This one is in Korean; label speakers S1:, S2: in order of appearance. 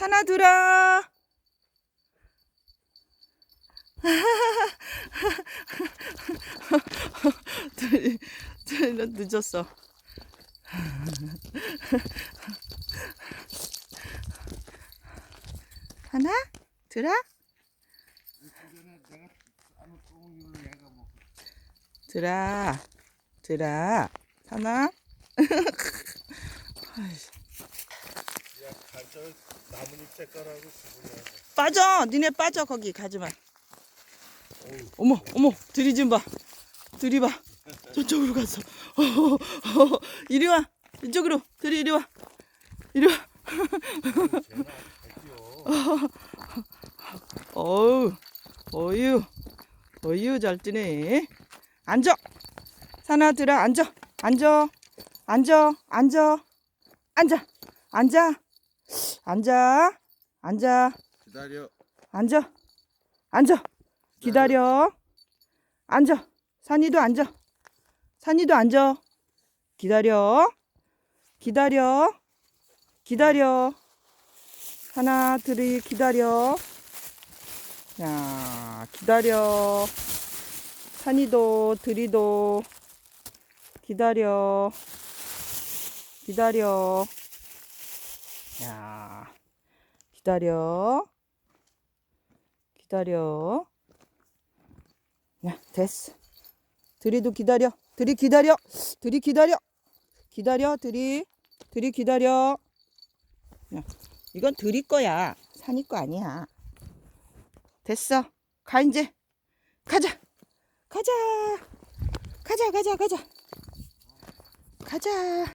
S1: 하나 둘아 둘이 둘이 늦었어. 하나 둘아 들아 들아 하나.
S2: 나뭇잎 색깔하고 구분해야 돼.
S1: 빠져! 니네 빠져 거기. 가지마. 어머 어머. 들이 좀봐. 들이 봐. 저쪽으로 갔어 어허허허. 이리 와. 이쪽으로. 들이 이리 와. 이리 와. 어우 어유. 어유 잘 뜨네. 앉아. 산아 들어 앉아. 앉아. 앉아. 앉아. 앉아. 앉아 앉아 앉아
S2: 기다려.
S1: 앉아. 앉아. 기다려. 앉아. 산이도 앉아. 산이도 앉아. 기다려. 기다려. 기다려. 하나, 둘이 기다려. 야, 기다려. 산이도, 들이도. 기다려. 기다려. 야, 기다려. 기다려. 야, 됐어. 들이도 기다려. 들이 기다려. 들이 기다려. 기다려, 들이. 들이 기다려. 야, 이건 들이 거야. 산이 거 아니야. 됐어. 가, 이제. 가자. 가자. 가자, 가자, 가자. 가자.